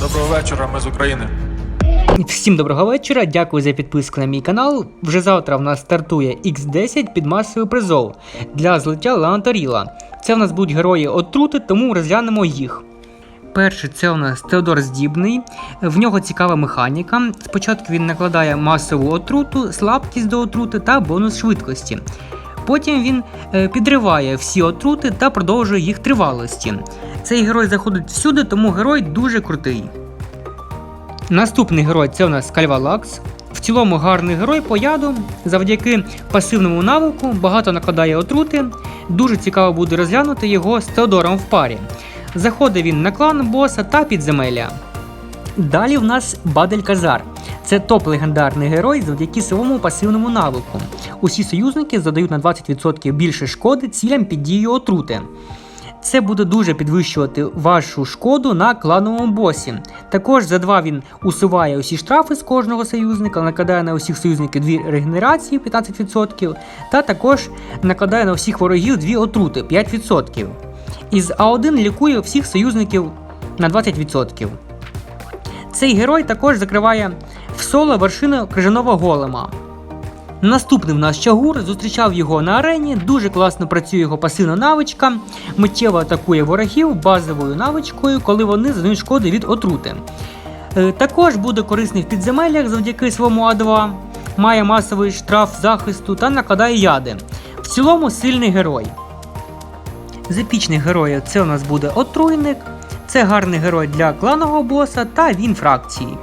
Доброго вечора, ми з України. Всім доброго вечора, дякую за підписку на мій канал. Вже завтра в нас стартує X10 під масовий призов для злиття Ланатаріла. Це в нас будуть герої отрути, тому розглянемо їх. Перший це у нас Теодор Здібний. В нього цікава механіка. Спочатку він накладає масову отруту, слабкість до отрути та бонус швидкості. Потім він е, підриває всі отрути та продовжує їх тривалості. Цей герой заходить всюди, тому герой дуже крутий. Наступний герой це у нас Кальвалакс. В цілому гарний герой по яду. Завдяки пасивному навику багато накладає отрути. Дуже цікаво буде розглянути його з Теодором в парі. Заходить він на клан боса та підземелля. Далі в нас Бадель Казар. Це топ-легендарний герой завдяки своєму пасивному навику. Усі союзники задають на 20% більше шкоди цілям під дією отрути. Це буде дуже підвищувати вашу шкоду на клановому босі. Також за 2 він усуває усі штрафи з кожного союзника, накладає на усіх союзників 2 регенерації 15%, та також накладає на всіх ворогів 2 отрути 5%. Із А1 лікує всіх союзників на 20%. Цей герой також закриває в соло вершину крижаного голема. Наступний в нас Чагур зустрічав його на арені. Дуже класно працює його пасивна навичка. Миттєво атакує ворогів базовою навичкою, коли вони задають шкоди від отрути. Е, Також буде корисний в підземеллях завдяки своєму А2, має масовий штраф захисту та накладає яди. В цілому сильний герой. З епічних героїв це у нас буде отруйник, це гарний герой для кланового боса та він фракції.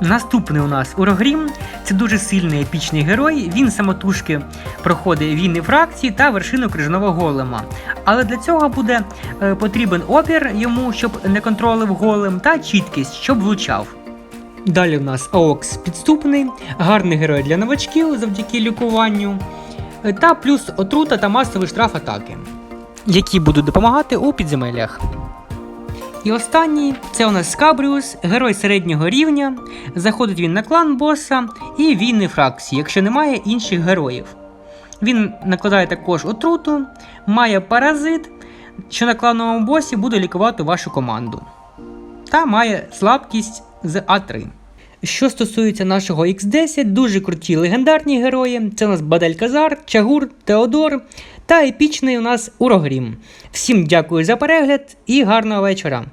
Наступний у нас Урогрім. Це дуже сильний епічний герой. Він самотужки проходить війни фракції та вершину крижаного голема. Але для цього буде е, потрібен опір йому, щоб не контролив голем, та чіткість, щоб влучав. Далі у нас Аокс підступний, гарний герой для новачків завдяки лікуванню. е, Та плюс отрута та масовий штраф атаки, які будуть допомагати у підземеллях. І останній це у нас Скабріус, герой середнього рівня. Заходить він на клан боса і війни фракції, якщо немає інших героїв. Він накладає також отруту, має паразит, що на клановому босі буде лікувати вашу команду. Та має слабкість з А3. Що стосується нашого X10, дуже круті легендарні герої. Це у нас Бадель Казар, Чагур, Теодор та епічний у нас Урогрім. Всім дякую за перегляд і гарного вечора!